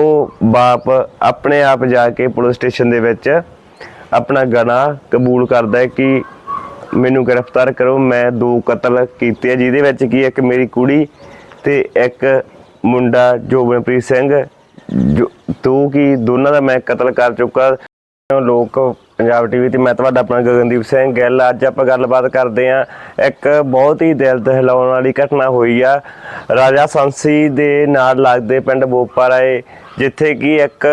ਉਹ ਬਾਪ ਆਪਣੇ ਆਪ ਜਾ ਕੇ ਪੁਲਿਸ ਸਟੇਸ਼ਨ ਦੇ ਵਿੱਚ ਆਪਣਾ ਗਨਾਹ ਕਬੂਲ ਕਰਦਾ ਹੈ ਕਿ ਮੈਨੂੰ ਗ੍ਰਿਫਤਾਰ ਕਰੋ, ਮੈਂ ਦੋ ਕਤਲ ਕੀਤੇ ਆ, ਜਿਹਦੇ ਵਿੱਚ ਕੀ ਇੱਕ ਮੇਰੀ ਕੁੜੀ ਤੇ ਇੱਕ ਮੁੰਡਾ ਜੋਬਨਪ੍ਰੀਤ ਸਿੰਘ, ਜੋ ਦੋ ਕੀ ਦੋਨਾਂ ਦਾ ਮੈਂ ਕਤਲ ਕਰ ਚੁੱਕਾ। ਲੋਕ ਪੰਜਾਬ ਟੀਵੀ ਤੇ ਮੈਂ ਤੁਹਾਡਾ ਆਪਣਾ ਗਗਨਦੀਪ ਸਿੰਘ ਗਿੱਲ। ਅੱਜ ਆਪਾਂ ਗੱਲਬਾਤ ਕਰਦੇ ਆਂ ਇੱਕ ਬਹੁਤ ਹੀ ਦਿਲ ਦਹਿਲਾਉਣ ਵਾਲੀ ਘਟਨਾ ਹੋਈ ਆ। ਰਾਜਾ ਸੰਸੀ ਦੇ ਨਾਲ ਲੱਗਦੇ ਪਿੰਡ ਬੋਪਾਰਾਏ, ਜਿੱਥੇ ਕਿ ਇੱਕ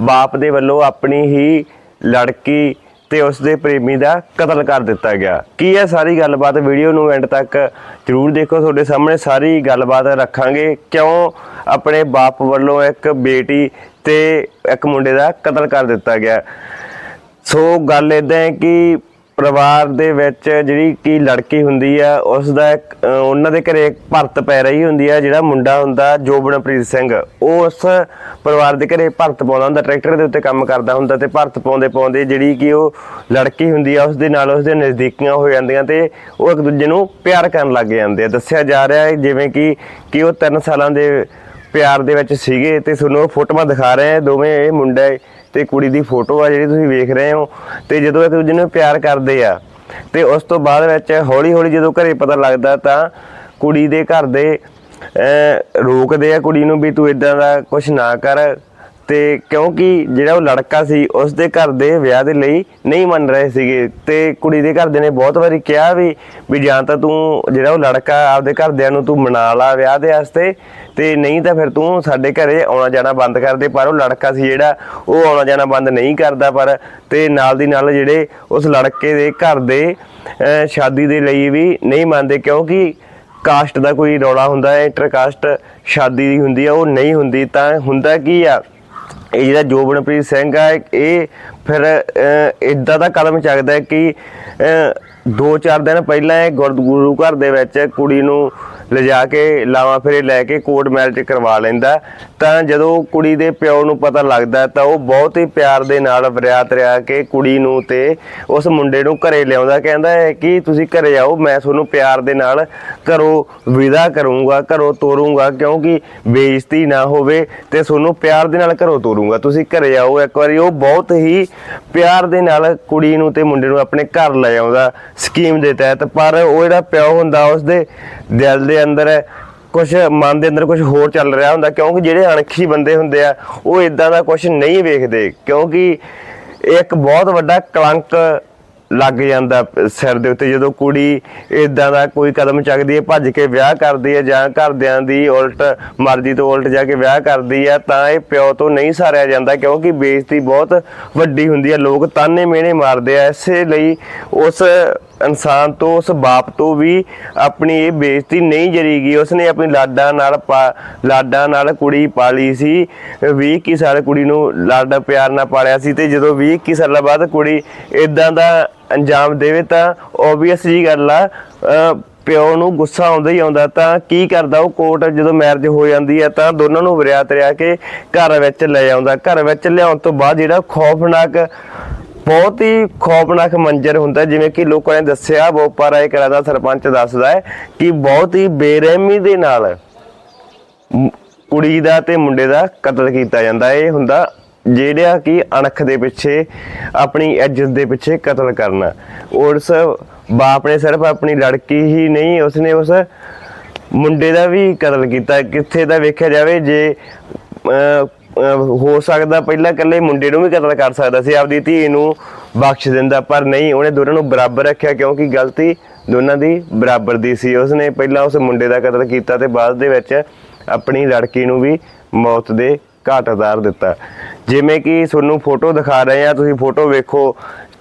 ਬਾਪ ਦੇ ਵੱਲੋਂ ਆਪਣੀ ਹੀ ਲੜਕੀ ਤੇ ਉਸ ਦੇ ਪ੍ਰੇਮੀ ਦਾ ਕਤਲ ਕਰ ਦਿੱਤਾ ਗਿਆ। ਕੀ ਹੈ ਸਾਰੀ ਗੱਲਬਾਤ ਵੀਡੀਓ ਨੂੰ ਐਂਡ ਤੱਕ ਜਰੂਰ ਦੇਖੋ। ਤੁਹਾਡੇ ਸਾਹਮਣੇ ਸਾਰੀ ਗੱਲਬਾਤ ਰੱਖਾਂਗੇ। ਕਿਉਂ ਆਪਣੇ ਬਾਪ ਵੱਲੋਂ ਇੱਕ ਬੇਟੀ ਤੇ ਇੱਕ ਮੁੰਡੇ ਦਾ ਕਤਲ ਕਰ ਦਿੱਤਾ ਗਿਆ? ਸੋ ਗੱਲ ਇਦਾਂ ਹੈ ਕਿ ਪਰਿਵਾਰ ਦੇ ਵਿੱਚ ਜਿਹੜੀ ਕੀ ਲੜਕੀ ਹੁੰਦੀ ਆ ਉਸ ਦਾ ਇੱਕ, ਉਹਨਾਂ ਦੇ ਘਰੇ ਇੱਕ ਭਰਤ ਪੈ ਰਹੀ ਹੁੰਦੀ ਆ ਜਿਹੜਾ ਮੁੰਡਾ ਹੁੰਦਾ ਜੋਬਨਪ੍ਰੀਤ ਸਿੰਘ। ਉਹ ਉਸ ਪਰਿਵਾਰ ਦੇ ਘਰੇ ਭਰਤ ਪਾਉਂਦਾ ਹੁੰਦਾ ਟਰੈਕਟਰ ਦੇ ਉੱਤੇ ਕੰਮ ਕਰਦਾ ਹੁੰਦਾ ਤੇ ਭਰਤ ਪਾਉਂਦੇ ਪਾਉਂਦੇ ਜਿਹੜੀ ਕਿ ਉਹ ਲੜਕੀ ਹੁੰਦੀ ਆ ਉਸ ਦੇ ਨਾਲ ਉਸ ਦੇ ਨਜ਼ਦੀਕੀਆਂ ਹੋ ਜਾਂਦੀਆਂ ਤੇ ਉਹ ਇੱਕ ਦੂਜੇ ਨੂੰ ਪਿਆਰ ਕਰਨ ਲੱਗ ਜਾਂਦੇ ਆ। ਦੱਸਿਆ ਜਾ ਰਿਹਾ ਹੈ ਜਿਵੇਂ ਕਿ ਕਿ ਉਹ 3 ਸਾਲਾਂ ਦੇ ਪਿਆਰ ਦੇ ਵਿੱਚ ਸੀਗੇ ਤੇ ਤੁਹਾਨੂੰ ਉਹ ਫੋਟੋਆਂ ਦਿਖਾ ਰਹੇ ਆ ਦੋਵੇਂ ਇਹ ਮੁੰਡਾ ਤੇ ਕੁੜੀ ਦੀ ਫੋਟੋ ਆ ਜਿਹੜੀ ਤੁਸੀਂ ਵੇਖ ਰਹੇ ਹੋ ਤੇ ਜਦੋਂ ਇੱਕ ਦੂਜੇ ਨੂੰ ਪਿਆਰ ਕਰਦੇ ਆ ਤੇ ਉਸ ਤੋਂ ਬਾਅਦ ਵਿੱਚ ਹੌਲੀ ਹੌਲੀ ਜਦੋਂ ਘਰੇ ਪਤਾ ਲੱਗਦਾ ਤਾਂ ਕੁੜੀ ਦੇ ਘਰ ਦੇ ਅਹ, ਰੋਕਦੇ ਆ ਕੁੜੀ ਨੂੰ ਵੀ ਤੂੰ ਇਦਾਂ ਦਾ ਕੁਝ ਨਾ ਕਰ ਤੇ ਕਿਉਂਕਿ ਜਿਹੜਾ ਉਹ ਲੜਕਾ ਸੀ ਉਸ ਦੇ ਘਰ ਦੇ ਵਿਆਹ ਦੇ ਲਈ ਨਹੀਂ ਮੰਨ ਰਹੇ ਸੀਗੇ। ਤੇ ਕੁੜੀ ਦੇ ਘਰਦੇ ਨੇ ਬਹੁਤ ਵਾਰੀ ਕਿਹਾ ਵੀ ਵੀ ਜਾਂ ਤਾਂ ਤੂੰ ਜਿਹੜਾ ਉਹ ਲੜਕਾ ਆਪਦੇ ਘਰਦਿਆਂ ਨੂੰ ਤੂੰ ਮਨਾ ਲਾ ਵਿਆਹ ਦੇ ਵਾਸਤੇ, ਤੇ ਨਹੀਂ ਤਾਂ ਫਿਰ ਤੂੰ ਸਾਡੇ ਘਰੇ ਆਉਣਾ ਜਾਣਾ ਬੰਦ ਕਰ ਦੇ। ਪਰ ਉਹ ਲੜਕਾ ਸੀ ਜਿਹੜਾ, ਉਹ ਆਉਣਾ ਜਾਣਾ ਬੰਦ ਨਹੀਂ ਕਰਦਾ। ਪਰ ਤੇ ਨਾਲ ਦੀ ਨਾਲ ਜਿਹੜੇ ਉਸ ਲੜਕੇ ਦੇ ਘਰ ਦੇ ਸ਼ਾਦੀ ਦੇ ਲਈ ਵੀ ਨਹੀਂ ਮੰਨਦੇ। ਕਿਉਂਕਿ ਕਾਸਟ ਦਾ ਕੋਈ ਰੌਲਾ ਹੁੰਦਾ ਹੈ, ਇੰਟਰਕਾਸਟ ਸ਼ਾਦੀ ਦੀ ਹੁੰਦੀ ਆ, ਉਹ ਨਹੀਂ ਹੁੰਦੀ। ਤਾਂ ਹੁੰਦਾ ਕੀ ਆ? ਇਹ ਜਿਹੜਾ ਜੋਬਨਪ੍ਰੀਤ ਸਿੰਘ ਆ ਇਹ ਫਿਰ ਇਦਾਂ ਦਾ ਕਦਮ ਚੱਕਦਾ ਕਿ ਅਹ, ਦੋ ਚਾਰ ਦਿਨ ਪਹਿਲਾਂ ਇਹ ਗੁਰ- ਗੁਰੂ ਘਰ ਦੇ ਵਿੱਚ ਕੁੜੀ ਨੂੰ ਲਿਜਾ ਕੇ ਲਾਵਾਂ, ਫੇਰੇ ਲੈ ਕੇ ਕੋਰਟ ਮੈਰਿਜ ਕਰਵਾ ਲੈਂਦਾ। ਤਾਂ ਜਦੋਂ ਕੁੜੀ ਦੇ ਪਿਓ ਨੂੰ ਪਤਾ ਲੱਗਦਾ, ਤਾਂ ਉਹ ਬਹੁਤ ਹੀ ਪਿਆਰ ਦੇ ਨਾਲ ਬਰਿਆਤ ਰਿਆ ਕੇ ਕੁੜੀ ਨੂੰ ਤੇ ਉਸ ਮੁੰਡੇ ਨੂੰ ਘਰੇ ਲਿਆਉਂਦਾ। ਕਹਿੰਦਾ ਹੈ ਕਿ ਤੁਸੀਂ ਘਰੇ ਆਓ, ਮੈਂ ਤੁਹਾਨੂੰ ਪਿਆਰ ਦੇ ਨਾਲ ਘਰੋਂ ਵਿਦਾ ਕਰੂੰਗਾ, ਘਰੋਂ ਤੋਰੂੰਗਾ, ਕਿਉਂਕਿ ਬੇਇੱਜ਼ਤੀ ਨਾ ਹੋਵੇ ਤੇ ਤੁਹਾਨੂੰ ਪਿਆਰ ਦੇ ਨਾਲ ਘਰੋਂ ਤੋਰੂੰਗਾ। ਤੁਸੀਂ ਘਰੇ ਆਓ, ਇੱਕ ਵਾਰੀ ਉਹ ਬਹੁਤ ਹੀ ਪਿਆਰ ਦੇ ਨਾਲ ਕੁੜੀ ਨੂੰ ਤੇ ਮੁੰਡੇ ਨੂੰ ਆਪਣੇ ਘਰ ਲੈ ਆਉਂਦਾ ਸਕੀਮ ਦੇ ਤਹਿਤ। ਪਰ ਉਹ ਜਿਹੜਾ ਪਿਓ ਹੁੰਦਾ, ਉਸਦੇ ਦਿਲ ਦੇ ਅੰਦਰ ਕੁਝ ਮਨ ਦੇ ਅੰਦਰ ਕੁਝ ਹੋਰ ਚੱਲ ਰਿਹਾ ਹੁੰਦਾ, ਕਿਉਂਕਿ ਜਿਹੜੇ ਅਣਖੀ ਬੰਦੇ ਹੁੰਦੇ ਆ, ਉਹ ਇਦਾਂ ਦਾ ਕੁਝ ਨਹੀਂ ਵੇਖਦੇ, ਕਿਉਂਕਿ ਇੱਕ ਬਹੁਤ ਵੱਡਾ ਕਲੰਕ ਲੱਗ ਜਾਂਦਾ ਸਿਰ ਦੇ ਉੱਤੇ, ਜਦੋਂ ਕੁੜੀ ਇਦਾਂ ਦਾ ਕੋਈ ਕਦਮ ਚੱਕਦੀ ਹੈ, ਭੱਜ ਕੇ ਵਿਆਹ ਕਰਦੀ ਹੈ ਜਾਂ ਘਰਦਿਆਂ ਦੀ ਉਲਟ, ਮਰਜ਼ੀ ਤੋਂ ਉਲਟ ਜਾ ਕੇ ਵਿਆਹ ਕਰਦੀ ਹੈ, ਤਾਂ ਇਹ ਪਿਓ ਤੋਂ ਨਹੀਂ ਸਾਰਿਆ ਜਾਂਦਾ, ਕਿਉਂਕਿ ਬੇਇੱਜ਼ਤੀ ਬਹੁਤ ਵੱਡੀ ਹੁੰਦੀ ਹੈ, ਲੋਕ ਤਾਨੇ ਮਿਹਣੇ ਮਾਰਦੇ ਆ, ਇਸੇ ਲਈ ਉਸ ਇਨਸਾਨ ਤੋਂ, ਉਸ ਬਾਪ ਤੋਂ ਵੀ ਆਪਣੀ ਇਹ ਬੇਇੱਜ਼ਤੀ ਨਹੀਂ ਜਰੀਗੀ। ਉਸਨੇ ਆਪਣੀ ਲਾਡਾਂ ਨਾਲ ਲਾਡਾਂ ਨਾਲ ਕੁੜੀ ਪਾਲੀ ਸੀ। 20 ਸਾਲ ਕੁੜੀ ਨੂੰ ਲਾਡਾ ਪਿਆਰ ਨਾਲ ਪਾਲਿਆ ਸੀ ਤੇ ਜਦੋਂ 20 ਸਾਲਾਂ ਬਾਅਦ ਕੁੜੀ ਇਦਾਂ ਦਾ ਅੰਜਾਮ ਦੇਵੇ ਤਾਂ ਓਬਵੀਅਸ ਜੀ ਗੱਲ ਆ ਪਿਓ ਨੂੰ ਗੁੱਸਾ ਆਉਂਦਾ ਹੀ ਆਉਂਦਾ। ਤਾਂ ਕੀ ਕਰਦਾ ਉਹ ਕੋਰਟ ਜਦੋਂ ਮੈਰਿਜ ਹੋ ਜਾਂਦੀ ਹੈ ਤਾਂ ਦੋਨਾਂ ਨੂੰ ਵਰਿਆਤ ਤਰਿਆ ਕੇ ਘਰ ਵਿੱਚ ਲੈ ਆਉਂਦਾ। ਘਰ ਵਿੱਚ ਲਿਆਉਣ ਤੋਂ ਬਾਅਦ ਜਿਹੜਾ ਖੌਫਨਾਕ ਬਹੁਤ ਹੀ ਖੌਫਨਾਕ ਮੰਜ਼ਰ ਹੁੰਦਾ ਜਿਵੇਂ ਕਿ ਲੋਕਾਂ ਨੇ ਦੱਸਿਆ ਬੋਪਾ ਰਾਏ ਕਲਾ ਦਾ ਸਰਪੰਚ ਦੱਸਦਾ ਹੈ ਕਿ ਬਹੁਤ ਹੀ ਬੇਰਹਿਮੀ ਦੇ ਨਾਲ ਕੁੜੀ ਦਾ ਤੇ ਮੁੰਡੇ ਦਾ ਕਤਲ ਕੀਤਾ ਜਾਂਦਾ ਇਹ ਹੁੰਦਾ ਜਿਹੜਾ ਕਿ ਅਣਖ ਦੇ ਪਿੱਛੇ, ਆਪਣੀ ਇੱਜ਼ਤ ਦੇ ਪਿੱਛੇ ਕਤਲ ਕਰਨਾ। ਉਸ ਬਾਪ ਨੇ ਸਿਰਫ ਆਪਣੀ ਲੜਕੀ ਹੀ ਨਹੀਂ, ਉਸਨੇ ਉਸ ਮੁੰਡੇ ਦਾ ਵੀ ਕਤਲ ਕੀਤਾ। ਕਿੱਥੇ ਦਾ ਵੇਖਿਆ ਜਾਵੇ, ਜੇ ਹੋ ਸਕਦਾ ਪਹਿਲਾਂ ਇਕੱਲੇ ਮੁੰਡੇ ਨੂੰ ਵੀ ਕਤਲ ਕਰ ਸਕਦਾ ਸੀ, ਆਪਦੀ ਧੀ ਨੂੰ ਬਖਸ਼ ਦਿੰਦਾ, ਪਰ ਨਹੀਂ, ਉਹਨੇ ਦੋਨਾਂ ਨੂੰ ਬਰਾਬਰ ਰੱਖਿਆ ਕਿਉਂਕਿ ਗਲਤੀ ਦੋਨਾਂ ਦੀ ਬਰਾਬਰ ਦੀ ਸੀ। ਉਸਨੇ ਪਹਿਲਾਂ ਉਸ ਮੁੰਡੇ ਦਾ ਕਤਲ ਕੀਤਾ ਤੇ ਬਾਅਦ ਦੇ ਵਿੱਚ ਆਪਣੀ ਲੜਕੀ ਨੂੰ ਵੀ ਮੌਤ ਦੇ ਘਾਟ ਉਤਾਰ ਦਿੱਤਾ। ਜਿਵੇਂ ਕਿ ਤੁਹਾਨੂੰ ਫੋਟੋ ਦਿਖਾ ਰਹੇ ਆ ਤੁਸੀਂ ਫੋਟੋ ਵੇਖੋ,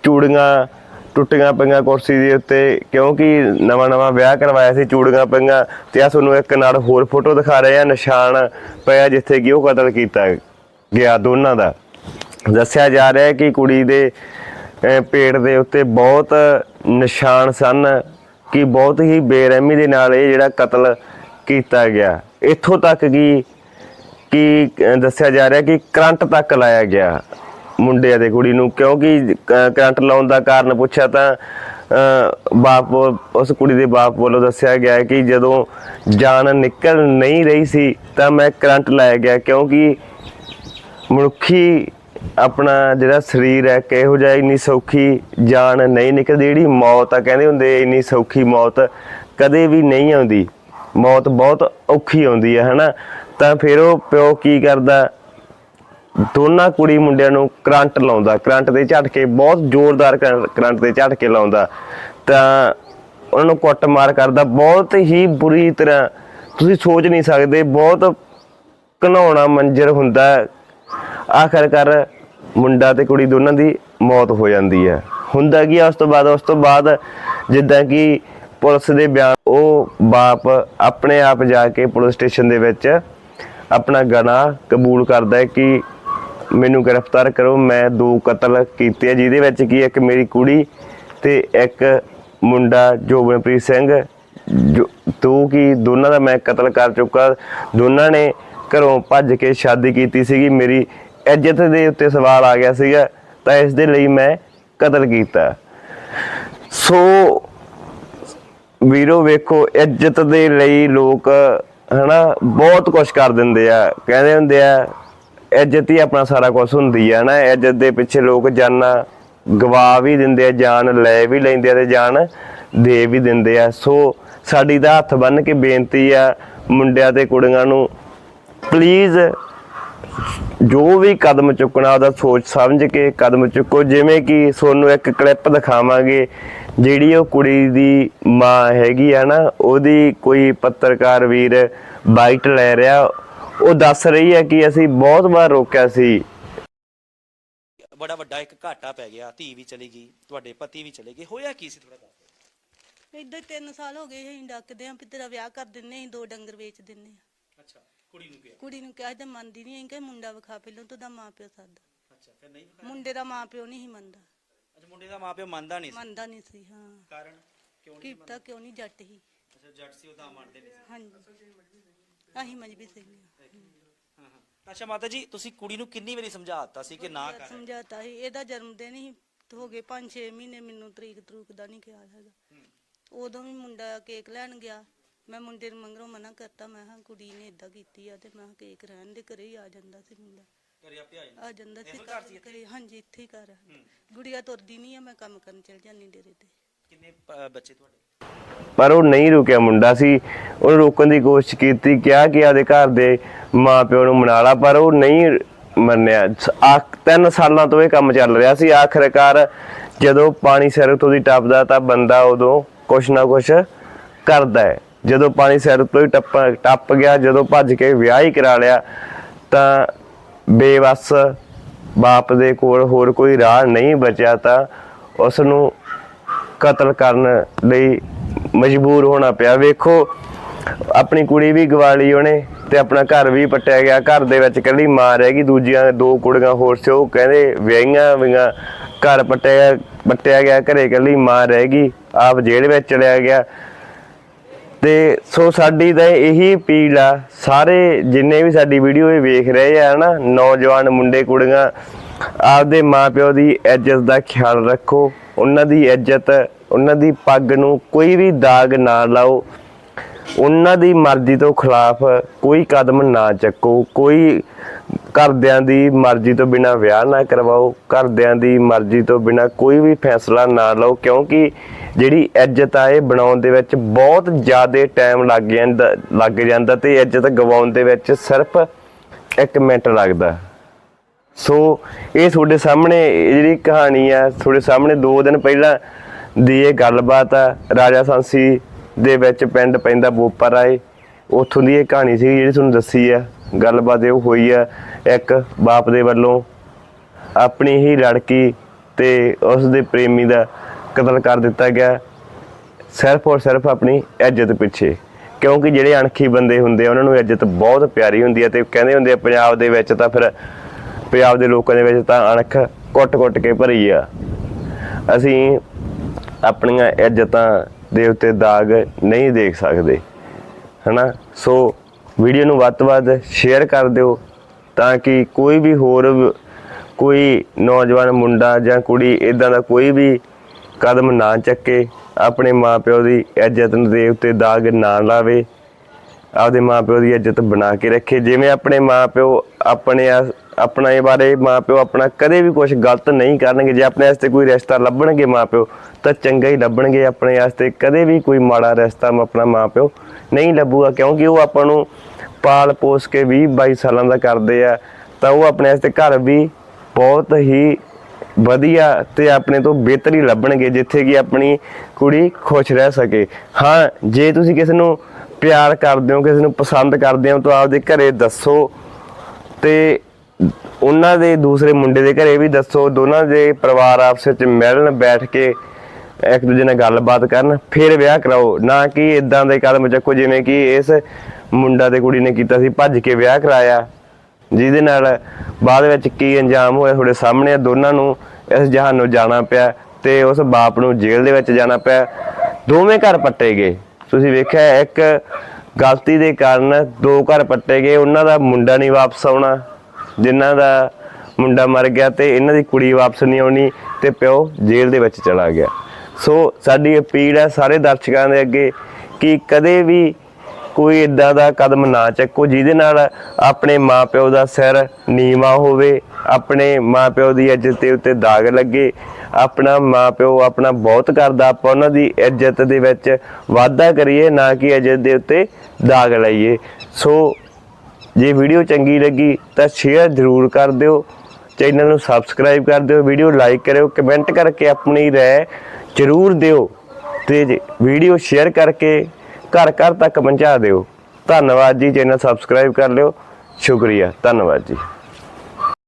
ਚੂੜੀਆਂ ਟੁੱਟੀਆਂ ਪਈਆਂ ਕੁਰਸੀ ਦੇ ਉੱਤੇ, ਕਿਉਂਕਿ ਨਵਾਂ ਨਵਾਂ ਵਿਆਹ ਕਰਵਾਇਆ ਸੀ ਚੂੜੀਆਂ ਪਈਆਂ ਤੇ ਆ ਤੁਹਾਨੂੰ ਇੱਕ ਨਾਲ ਹੋਰ ਫੋਟੋ ਦਿਖਾ ਰਹੇ ਆ ਨਿਸ਼ਾਨ ਪਿਆ ਜਿੱਥੇ ਕਿ ਉਹ ਕਤਲ ਕੀਤਾ ਗਿਆ ਦੋਨਾਂ ਦਾ। ਦੱਸਿਆ ਜਾ ਰਿਹਾ ਹੈ ਕਿ ਕੁੜੀ ਦੇ ਪੇਟ ਦੇ ਉੱਤੇ ਬਹੁਤ ਨਿਸ਼ਾਨ ਸਨ ਕਿ ਬਹੁਤ ਹੀ ਬੇਰਹਿਮੀ ਦੇ ਨਾਲ ਇਹ ਜਿਹੜਾ ਕਤਲ ਕੀਤਾ ਗਿਆ। ਇੱਥੋਂ ਤੱਕ ਕਿ ਕਿ ਦੱਸਿਆ ਜਾ ਰਿਹਾ ਕਿ ਕਰੰਟ ਤੱਕ ਲਾਇਆ ਗਿਆ ਮੁੰਡੇ ਅਤੇ ਕੁੜੀ ਨੂੰ। ਕਿਉਂਕਿ ਕਰੰਟ ਲਾਉਣ ਦਾ ਕਾਰਨ ਪੁੱਛਿਆ ਤਾਂ ਅਹ, ਬਾਪ ਉਸ ਕੁੜੀ ਦੇ ਬਾਪ ਵੱਲੋਂ ਦੱਸਿਆ ਗਿਆ ਕਿ ਜਦੋਂ ਜਾਨ ਨਿਕਲ ਨਹੀਂ ਰਹੀ ਸੀ ਤਾਂ ਮੈਂ ਕਰੰਟ ਲਾਇਆ ਗਿਆ ਕਿਉਂਕਿ ਮਨੁੱਖੀ ਆਪਣਾ ਜਿਹੜਾ ਸਰੀਰ ਹੈ, ਕਿਹੋ ਜਿਹਾ ਇੰਨੀ ਸੌਖੀ ਜਾਨ ਨਹੀਂ ਨਿਕਲਦੀ, ਜਿਹੜੀ ਮੌਤ ਆ, ਕਹਿੰਦੇ ਹੁੰਦੇ ਇੰਨੀ ਸੌਖੀ ਮੌਤ ਕਦੇ ਵੀ ਨਹੀਂ ਆਉਂਦੀ। ਮੌਤ ਬਹੁਤ ਔਖੀ ਆਉਂਦੀ ਹੈ, ਹਨਾ? ਤਾਂ ਫਿਰ ਉਹ ਪਿਓ ਕੀ ਕਰਦਾ? ਦੋਨਾਂ ਕੁੜੀ ਮੁੰਡਿਆਂ ਨੂੰ ਕਰੰਟ ਲਾਉਂਦਾ, ਕਰੰਟ ਦੇ ਝਟਕੇ, ਬਹੁਤ ਜ਼ੋਰਦਾਰ ਕਰ- ਕਰੰਟ ਦੇ ਝਟਕੇ ਲਾਉਂਦਾ। ਤਾਂ ਉਹਨਾਂ ਨੂੰ ਕੁੱਟਮਾਰ ਕਰਦਾ, ਬਹੁਤ ਹੀ ਬੁਰੀ ਤਰ੍ਹਾਂ। ਤੁਸੀਂ ਸੋਚ ਨਹੀਂ ਸਕਦੇ, ਬਹੁਤ ਘਨਾਉਣਾ ਮੰਜ਼ਰ ਹੁੰਦਾ ਆਖਰਕਾਰ ਮੁੰਡਾ ਤੇ ਕੁੜੀ ਦੋਨਾਂ ਦੀ ਮੌਤ ਹੋ ਜਾਂਦੀ ਹੈ। ਹੁੰਦਾ ਕੀ ਆ, ਉਸ ਤੋਂ ਬਾਅਦ, ਉਸ ਤੋਂ ਬਾਅਦ ਜਿੱਦਾਂ ਕਿ ਪੁਲਿਸ ਦੇ ਬਿਆਨ, ਉਹ ਬਾਪ ਆਪਣੇ ਆਪ ਜਾ ਕੇ ਪੁਲਿਸ ਸਟੇਸ਼ਨ ਦੇ ਵਿੱਚ ਆਪਣਾ ਗਨਾਹ ਕਬੂਲ ਕਰਦਾ ਹੈ ਕਿ ਮੈਨੂੰ ਗ੍ਰਿਫਤਾਰ ਕਰੋ, ਮੈਂ ਦੋ ਕਤਲ ਕੀਤੇ ਜਿਹਦੇ ਵਿੱਚ ਕੀ ਇੱਕ ਮੇਰੀ ਕੁੜੀ ਤੇ ਇੱਕ ਮੁੰਡਾ ਜੋਬਨਪ੍ਰੀਤ ਸਿੰਘ, ਜੋ ਦੋ ਕੀ ਦੋਨਾਂ ਦਾ ਮੈਂ ਕਤਲ ਕਰ ਚੁੱਕਾ। ਦੋਨਾਂ ਨੇ ਘਰੋਂ ਭੱਜ ਕੇ ਸ਼ਾਦੀ ਕੀਤੀ ਸੀਗੀ, ਮੇਰੀ ਇੱਜ਼ਤ ਦੇ ਉੱਤੇ ਸਵਾਲ ਆ ਗਿਆ ਸੀਗਾ, ਤਾਂ ਇਸ ਦੇ ਲਈ ਮੈਂ ਕਤਲ ਕੀਤਾ। ਸੋ ਵੀਰੋ ਵੇਖੋ, ਇੱਜ਼ਤ ਦੇ ਲਈ ਲੋਕ, ਹਨਾ, ਬਹੁਤ ਕੁਝ ਕਰ ਦਿੰਦੇ ਆ। ਕਹਿੰਦੇ ਹੁੰਦੇ ਆ, ਇੱਜ਼ਤ ਹੀ ਆਪਣਾ ਸਾਰਾ ਕੁਝ ਹੁੰਦੀ ਆ ਨਾ ਇੱਜ਼ਤ ਦੇ ਪਿੱਛੇ ਲੋਕ ਜਾਨਾਂ ਗਵਾ ਵੀ ਦਿੰਦੇ ਆ, ਜਾਨ ਲੈ ਵੀ ਲੈਂਦੇ ਆ ਤੇ ਜਾਨ ਦੇ ਵੀ ਦਿੰਦੇ ਆ। ਸੋ ਸਾਡੀ ਦਾ ਹੱਥ ਬੰਨ ਕੇ ਬੇਨਤੀ ਆ ਮੁੰਡਿਆਂ ਤੇ ਕੁੜੀਆਂ ਨੂੰ ਪਲੀਜ਼ ਜੋ ਵੀ ਕਦਮ ਚੁੱਕਣਾ ਉਹਦਾ ਸੋਚ ਸਮਝ ਕੇ ਕਦਮ ਚੁੱਕੋ। ਜਿਵੇਂ ਕਿ ਤੁਹਾਨੂੰ ਇੱਕ ਕਲਿੱਪ ਦਿਖਾਵਾਂਗੇ ਜਿਹੜੀ ਉਹ ਕੁੜੀ ਦੀ ਮਾਂ ਹੈਗੀ ਆ ਨਾ ਉਹਦੀ ਕੋਈ ਪੱਤਰਕਾਰ ਵੀਰ ਬਾਈਟ ਲੈ ਰਿਹਾ। ਉਹ ਦੱਸ ਰਹੀ ਹੈ ਕਿ ਅਸੀਂ ਬਹੁਤ ਵਾਰ ਰੋਕਿਆ ਸੀ। ਬੜਾ ਵੱਡਾ ਇੱਕ ਘਾਟਾ ਪੈ ਗਿਆ ਧੀ ਵੀ ਚਲੀ ਗਈ ਤੁਹਾਡੇ ਪਤੀ ਵੀ ਚਲੇ ਗਏ। ਹੋਇਆ ਕੀ ਸੀ ਥੋੜਾ ਦੱਸੋ ਇੱਧਰ 3 ਸਾਲ ਹੋ ਗਏ ਅਸੀਂ ਡੱਕਦੇ ਆਂ ਵੀ ਤੇਰਾ ਵਿਆਹ ਕਰ ਦਿੰਨੇ ਅਸੀਂ ਦੋ ਡੰਗਰ ਵੇਚ ਦਿੰਨੇ ਆ। ਕੁੜੀ ਨੂੰ ਕਿਹਾ? ਕੁੜੀ ਨੂੰ ਕਿਹਾ ਤੇ ਮੰਨਦੀ ਨਹੀਂ ਕਿ ਮੁੰਡਾ ਵਿਖਾ ਪਹਿਲਾਂ ਤੋਂ ਦਾ ਮਾਂ ਪਿਓ ਸਾਡਾ। ਅੱਛਾ ਫਿਰ ਨਹੀਂ ਮੁੰਡੇ ਦਾ ਮਾਂ ਪਿਓ ਨਹੀਂ ਸੀ ਮੰਨਦਾ। ਅੱਛਾ ਮੁੰਡੇ ਦਾ ਮਾਪਿਓ ਮੰਨਦਾ ਨਹੀਂ ਸੀ? ਮੰਨਦਾ ਨਹੀਂ ਸੀ ਹਾਂ। ਕਾਰਨ? ਕਿਉਂ ਨਹੀਂ ਕੀਤਾ ਕਿਉਂ ਨਹੀਂ ਜੱਟ ਹੀ। ਅੱਛਾ ਜੱਟ ਸੀ ਉਹਦਾ ਮੰਨਦੇ ਨਹੀਂ ਸੀ। ਹਾਂਜੀ। ਅਸੀਂ ਮਜਬੀ ਸਿੰਘ ਹਾਂ ਹਾਂ। ਅੱਛਾ ਮਾਤਾ ਜੀ ਤੁਸੀਂ ਕੁੜੀ ਨੂੰ ਕਿੰਨੀ ਵਾਰੀ ਸਮਝਾਤਾ ਸੀ ਕਿ ਨਾ ਕਰ? ਸਮਝਾਤਾ ਸੀ। ਇਹਦਾ ਜਨਮ ਦਿਨ ਹੀ ਹੋ ਗਏ 5-6 ਮਹੀਨੇ ਮੈਨੂੰ ਤਰੀਕ ਤਰੂਕ ਦਾ ਨਹੀਂ ਖਿਆਲ ਹੈਗਾ। ਉਦੋਂ ਵੀ ਮੁੰਡਾ ਕੇਕ ਲੈਣ ਗਿਆ। ਮੈਂ ਮੁੰਡੇ ਨੂੰ ਮੰਗਰੋਂ ਮਨਾ ਕਰਤਾ ਮੈਂ ਹਾਂ ਕੁੜੀ ਨੇ ਇਦਾਂ ਕੀਤੀ ਆ ਤੇ ਮੈਂ ਕਿਹਾ ਕੇਕ ਰਹਿਣ ਦੇ ਘਰੇ ਹੀ ਆ ਜਾਂਦਾ ਸੀ ਮੁੰਡਾ। ਘਰੇ ਆਪੇ ਆ ਜਾਂਦਾ ਆ ਜਾਂਦਾ ਸੀ ਘਰ ਸੀ ਘਰੇ ਹਾਂਜੀ ਇੱਥੇ ਹੀ ਘਰ ਆ। ਗੁੜੀਆ ਤੁਰਦੀ ਨਹੀਂ ਆ ਮੈਂ ਕੰਮ ਕਰਨ ਚਲ ਜਾਂਦੀ ਡੇਰੇ ਤੇ। ਕਿੰਨੇ ਬੱਚੇ ਤੁਹਾਡੇ? ਪਰ ਉਹ ਨਹੀਂ ਰੁਕਿਆ ਮੁੰਡਾ ਸੀ। ਉਹਨੇ ਰੋਕਣ ਦੀ ਕੋਸ਼ਿਸ਼ ਕੀਤੀ ਕਿਹਾ ਕਿ ਆਦੇ ਘਰ ਦੇ ਮਾਪਿਓ ਨੂੰ ਮਨਾ ਲਾ ਪਰ ਉਹ ਨਹੀਂ ਮੰਨਿਆ। ਸ- ਆਖ ਤਿੰਨ ਸਾਲਾਂ ਤੋਂ ਇਹ ਕੰਮ ਚੱਲ ਰਿਹਾ ਸੀ। ਆਖਰਕਾਰ ਜਦੋਂ ਪਾਣੀ ਸਿਰ ਤੋਂ ਦੀ ਟੱਪਦਾ ਤਾਂ ਬੰਦਾ ਉਦੋਂ ਕੁਛ ਨਾ ਕੁਛ ਕਰਦਾ ਹੈ। ਜਦੋਂ ਪਾਣੀ ਸਿਰ ਤੋਂ ਹੀ ਟੱਪ ਟੱਪ ਗਿਆ, ਜਦੋਂ ਭੱਜ ਕੇ ਵਿਆਹ ਹੀ ਕਰਾ ਲਿਆ, ਤਾਂ ਬੇਵਸ ਬਾਪ ਦੇ ਕੋਲ ਹੋਰ ਕੋਈ ਰਾਹ ਨਹੀਂ ਬਚਿਆ ਤਾਂ ਉਸ ਨੂੰ ਕਤਲ ਕਰਨ ਲਈ ਮਜਬੂਰ ਹੋਣਾ ਪਿਆ। ਵੇਖੋ, ਆਪਣੀ ਕੁੜੀ ਵੀ ਗਵਾ ਲਈ ਉਹਨੇ ਤੇ ਆਪਣਾ ਘਰ ਵੀ ਪੱਟਿਆ ਗਿਆ। ਘਰ ਦੇ ਵਿੱਚ ਇਕੱਲੀ ਮਾਂ ਰਹਿ ਗਈ, ਦੂਜੀਆਂ ਦੋ ਕੁੜੀਆਂ ਹੋਰ ਸੀ, ਉਹ ਕਹਿੰਦੇ ਵਿਆਹੀਆਂ ਵੀਆਂ ਘਰ ਪੱਟਿਆ ਪੱਟਿਆ ਗਿਆ, ਘਰੇ ਕੱਲੀ ਮਾਂ ਰਹਿ ਗਈ, ਆਪ ਜੇਲ੍ਹ ਵਿੱਚ ਚਲਿਆ ਗਿਆ। ਤੇ ਸੋ ਸਾਡੀ ਤਾਂ ਇਹੀ ਅਪੀਲ ਆ, ਸਾਰੇ ਜਿੰਨੇ ਵੀ ਸਾਡੀ ਵੀਡੀਓ ਇਹ ਵੇਖ ਰਹੇ ਆ ਨਾ ਨੌਜਵਾਨ ਮੁੰਡੇ ਕੁੜੀਆਂ, ਆਪਦੇ ਮਾਪਿਓ ਦੀ ਇੱਜ਼ਤ ਦਾ ਖਿਆਲ ਰੱਖੋ, ਉਹਨਾਂ ਦੀ ਇੱਜ਼ਤ, ਉਹਨਾਂ ਦੀ ਪੱਗ ਨੂੰ ਕੋਈ ਵੀ ਦਾਗ ਨਾ ਲਾਓ। ਉਹਨਾਂ ਦੀ ਮਰਜ਼ੀ ਤੋਂ ਖਿਲਾਫ ਕੋਈ ਕਦਮ ਨਾ ਚੱਕੋ, ਕੋਈ ਘਰਦਿਆਂ ਦੀ ਮਰਜ਼ੀ ਤੋਂ ਬਿਨਾ ਵਿਆਹ ਨਾ ਕਰਵਾਓ, ਘਰਦਿਆਂ ਦੀ ਮਰਜ਼ੀ ਤੋਂ ਬਿਨਾ ਕੋਈ ਵੀ ਫੈਸਲਾ ਨਾ ਲਓ, ਕਿਉਂਕਿ ਜਿਹੜੀ ਇੱਜ਼ਤ ਆ, ਇਹ ਬਣਾਉਣ ਦੇ ਵਿੱਚ ਬਹੁਤ ਜ਼ਿਆਦਾ ਟਾਈਮ ਲੱਗ ਜਾਂਦਾ ਲੱਗ ਜਾਂਦਾ ਤੇ ਇੱਜ਼ਤ ਗਵਾਉਣ ਦੇ ਵਿੱਚ ਸਿਰਫ 1 ਮਿੰਟ ਲੱਗਦਾ। ਸੋ ਇਹ ਤੁਹਾਡੇ ਸਾਹਮਣੇ ਜਿਹੜੀ ਕਹਾਣੀ ਆ, ਤੁਹਾਡੇ ਸਾਹਮਣੇ 2 ਦਿਨ ਪਹਿਲਾਂ ਦੀ ਇਹ ਗੱਲਬਾਤ ਆ, ਰਾਜਾ ਸੰਸੀ ਦੇ ਵਿੱਚ ਪਿੰਡ ਪੈਂਦਾ ਬੋਪਰ ਆਏ ਉੱਥੋਂ ਦੀ ਇਹ ਕਹਾਣੀ ਸੀ ਜਿਹੜੀ ਤੁਹਾਨੂੰ ਦੱਸੀ ਆ। ਗੱਲਬਾਤ ਇਹ ਹੋਈ ਆ, ਇੱਕ ਬਾਪ ਦੇ ਵੱਲੋਂ ਆਪਣੀ ਹੀ ਲੜਕੀ ਤੇ ਉਸ ਦੇ ਪ੍ਰੇਮੀ ਦਾ ਕਤਲ ਕਰ ਦਿੱਤਾ ਗਿਆ। ਸਿਰਫ ਔਰ ਸਿਰਫ ਆਪਣੀ ਇੱਜ਼ਤ ਪਿੱਛੇ। ਕਿਉਂਕਿ ਜਿਹੜੇ ਅਣਖੀ ਬੰਦੇ ਹੁੰਦੇ ਆ, ਉਹਨਾਂ ਨੂੰ ਇੱਜ਼ਤ ਬਹੁਤ ਪਿਆਰੀ ਹੁੰਦੀ ਹੈ ਤੇ ਕਹਿੰਦੇ ਹੁੰਦੇ ਆ, ਪੰਜਾਬ ਦੇ ਵਿੱਚ ਤਾਂ ਫਿਰ ਪੰਜਾਬ ਦੇ ਲੋਕਾਂ ਦੇ ਵਿੱਚ ਤਾਂ ਅਣਖ ਕੁੱਟ-ਕੁੱਟ ਕੇ ਭਰੀ ਆ। ਅਸੀਂ ਆਪਣੀਆਂ ਇੱਜ਼ਤਾਂ ਦੇ ਉੱਤੇ ਦਾਗ ਨਹੀਂ ਦੇਖ ਸਕਦੇ, ਹਨਾ? ਸੋ ਵੀਡੀਓ ਨੂੰ ਵੱਧ ਤੋਂ ਵੱਧ ਸ਼ੇਅਰ ਕਰ ਦਿਓ ਤਾਂ ਕਿ ਕੋਈ ਵੀ ਹੋਰ ਕੋਈ ਨੌਜਵਾਨ ਮੁੰਡਾ ਜਾਂ ਕੁੜੀ ਇਦਾਂ ਦਾ ਕੋਈ ਵੀ ਕਦਮ ਨਾ ਚੱਕੇ, ਆਪਣੇ ਮਾਪਿਓ ਦੀ ਇੱਜ਼ਤ ਦੇ ਉੱਤੇ ਦਾਗ ਨਾ ਲਾਵੇ, ਆਪਦੇ ਮਾਪਿਓ ਦੀ ਇੱਜ਼ਤ ਬਣਾ ਕੇ ਰੱਖੇ। ਜਿਵੇਂ ਆਪਣੇ ਮਾਪਿਓ ਆਪਣੇ ਆ- ਆਪਣਾ ਇਹ ਬਾਰੇ ਮਾਪਿਓ ਆਪਣਾ ਕਦੇ ਵੀ ਕੁਝ ਗਲਤ ਨਹੀਂ ਕਰਨਗੇ, ਜੇ ਆਪਣੇ ਵਾਸਤੇ ਕੋਈ ਰਿਸ਼ਤਾ ਲੱਭਣਗੇ ਮਾਪਿਓ, ਤਾਂ ਚੰਗਾ ਹੀ ਲੱਭਣਗੇ। ਆਪਣੇ ਵਾਸਤੇ ਕਦੇ ਵੀ ਕੋਈ ਮਾੜਾ ਰਿਸ਼ਤਾ ਮ- ਆਪਣਾ ਮਾਪਿਓ ਨਹੀਂ ਲੱਭੂਗਾ, ਕਿਉਂਕਿ ਉਹ ਆਪਾਂ ਨੂੰ ਪਾਲ ਪੋਸ ਕੇ 20 22 ਸਾਲਾਂ ਦਾ ਕਰਦੇ ਆ, ਤਾਂ ਉਹ ਆਪਣੇ ਵਾਸਤੇ ਘਰ ਵੀ ਬਹੁਤ ਹੀ ਵਧੀਆ ਤੇ ਆਪਣੇ ਤੋਂ ਬਿਹਤਰ ਹੀ ਲੱਭਣਗੇ, ਜਿੱਥੇ ਕਿ ਆਪਣੀ ਕੁੜੀ ਖੁਸ਼ ਰਹਿ ਸਕੇ। ਹਾਂ, ਜੇ ਤੁਸੀਂ ਕਿਸੇ ਨੂੰ ਪਿਆਰ ਕਰਦੇ ਹੋ, ਕਿਸੇ ਨੂੰ ਪਸੰਦ ਕਰਦੇ ਹੋ, ਤਾਂ ਆਪਦੇ ਘਰੇ ਦੱਸੋ ਤੇ ਉਹਨਾਂ ਦੇ ਦੂਸਰੇ ਮੁੰਡੇ ਦੇ ਘਰੇ ਵੀ ਦੱਸੋ, ਦੋਨਾਂ ਦੇ ਪਰਿਵਾਰ ਆਪਸ ਵਿੱਚ ਮਿਲਣ, ਬੈਠ ਕੇ ਇੱਕ ਦੂਜੇ ਨਾਲ ਗੱਲਬਾਤ ਕਰਨ, ਫਿਰ ਵਿਆਹ ਕਰਾਓ। ਨਾ ਕਿ ਇਦਾਂ ਦੇ ਕਦਮ ਚੱਕੋ ਜਿਵੇਂ ਕਿ ਇਸ ਮੁੰਡਾ ਤੇ ਕੁੜੀ ਨੇ ਕੀਤਾ ਸੀ, ਭੱਜ ਕੇ ਵਿਆਹ ਕਰਾਇਆ। ਜਿਹਦੇ ਨਾਲ ਬਾਅਦ ਵਿੱਚ ਕੀ ਅੰਜਾਮ ਹੋਇਆ ਤੁਹਾਡੇ ਸਾਹਮਣੇ, ਦੋਨਾਂ ਨੂੰ ਇਸ ਜਹਾਨ ਨੂੰ ਜਾਣਾ ਪਿਆ ਤੇ ਉਸ ਬਾਪ ਨੂੰ ਜੇਲ੍ਹ ਦੇ ਵਿੱਚ ਜਾਣਾ ਪਿਆ। ਦੋਵੇਂ ਘਰ ਪੱਟੇ ਗਏ। ਤੁਸੀਂ ਵੇਖਿਆ ਇੱਕ ਗਲਤੀ ਦੇ ਕਾਰਨ ਦੋ ਘਰ ਪੱਟੇ ਗਏ, ਉਹਨਾਂ ਦਾ ਮੁੰਡਾ ਨਹੀਂ ਵਾਪਸ ਆਉਣਾ। ਜਿਨ੍ਹਾਂ ਦਾ ਮੁੰਡਾ ਮਰ ਗਿਆ ਤੇ ਇਹਨਾਂ ਦੀ ਕੁੜੀ ਵਾਪਸ ਨਹੀਂ ਆਉਣੀ ਤੇ ਪਿਓ ਜੇਲ੍ਹ ਦੇ ਵਿੱਚ ਚਲਾ ਗਿਆ। ਸੋ ਸਾਡੀ ਅਪੀਲ ਹੈ ਸਾਰੇ ਦਰਸ਼ਕਾਂ ਦੇ ਅੱਗੇ ਕਿ ਕਦੇ ਵੀ ਕੋਈ ਇਦਾਂ ਦਾ ਕਦਮ ਨਾ ਚੱਕੋ ਜਿਹਦੇ ਨਾਲ ਆਪਣੇ ਮਾਪਿਓ ਦਾ ਸਿਰ ਨੀਵਾ ਹੋਵੇ, ਆਪਣੇ ਮਾਪਿਓ ਦੀ ਇੱਜ਼ਤ ਦੇ ਉੱਤੇ ਦਾਗ ਲੱਗੇ, ਆਪਣਾ ਮਾਪਿਓ ਆਪਣਾ ਬਹੁਤ ਕਰਦਾ, ਆਪਾਂ ਉਹਨਾਂ ਦੀ ਇੱਜ਼ਤ ਦੇ ਵਿੱਚ ਵਾਧਾ ਕਰੀਏ, ਨਾ ਕਿ ਇੱਜ਼ਤ ਦੇ ਉੱਤੇ ਦਾਗ ਲਾਈਏ। ਸੋ ਜੇ ਵੀਡੀਓ ਚੰਗੀ ਲੱਗੀ ਤਾਂ ਸ਼ੇਅਰ ਜ਼ਰੂਰ ਕਰ ਦਿਓ। ਚੈਨਲ ਨੂੰ ਸਬਸਕ੍ਰਾਈਬ ਕਰ ਦਿਓ। ਵੀਡੀਓ ਲਾਈਕ ਕਰਿਓ ਕਮੈਂਟ ਕਰਕੇ ਆਪਣੀ ਰਾਏ ਜ਼ਰੂਰ ਦਿਓ ਤੇ ਵੀਡੀਓ ਸ਼ੇਅਰ ਕਰਕੇ ਘਰ ਘਰ ਤੱਕ ਪਹੁੰਚਾ ਦਿਓ। ਧੰਨਵਾਦ ਜੀ। ਚੈਨਲ ਸਬਸਕ੍ਰਾਈਬ ਕਰ ਲਿਓ। ਸ਼ੁਕਰੀਆ। ਧੰਨਵਾਦ ਜੀ।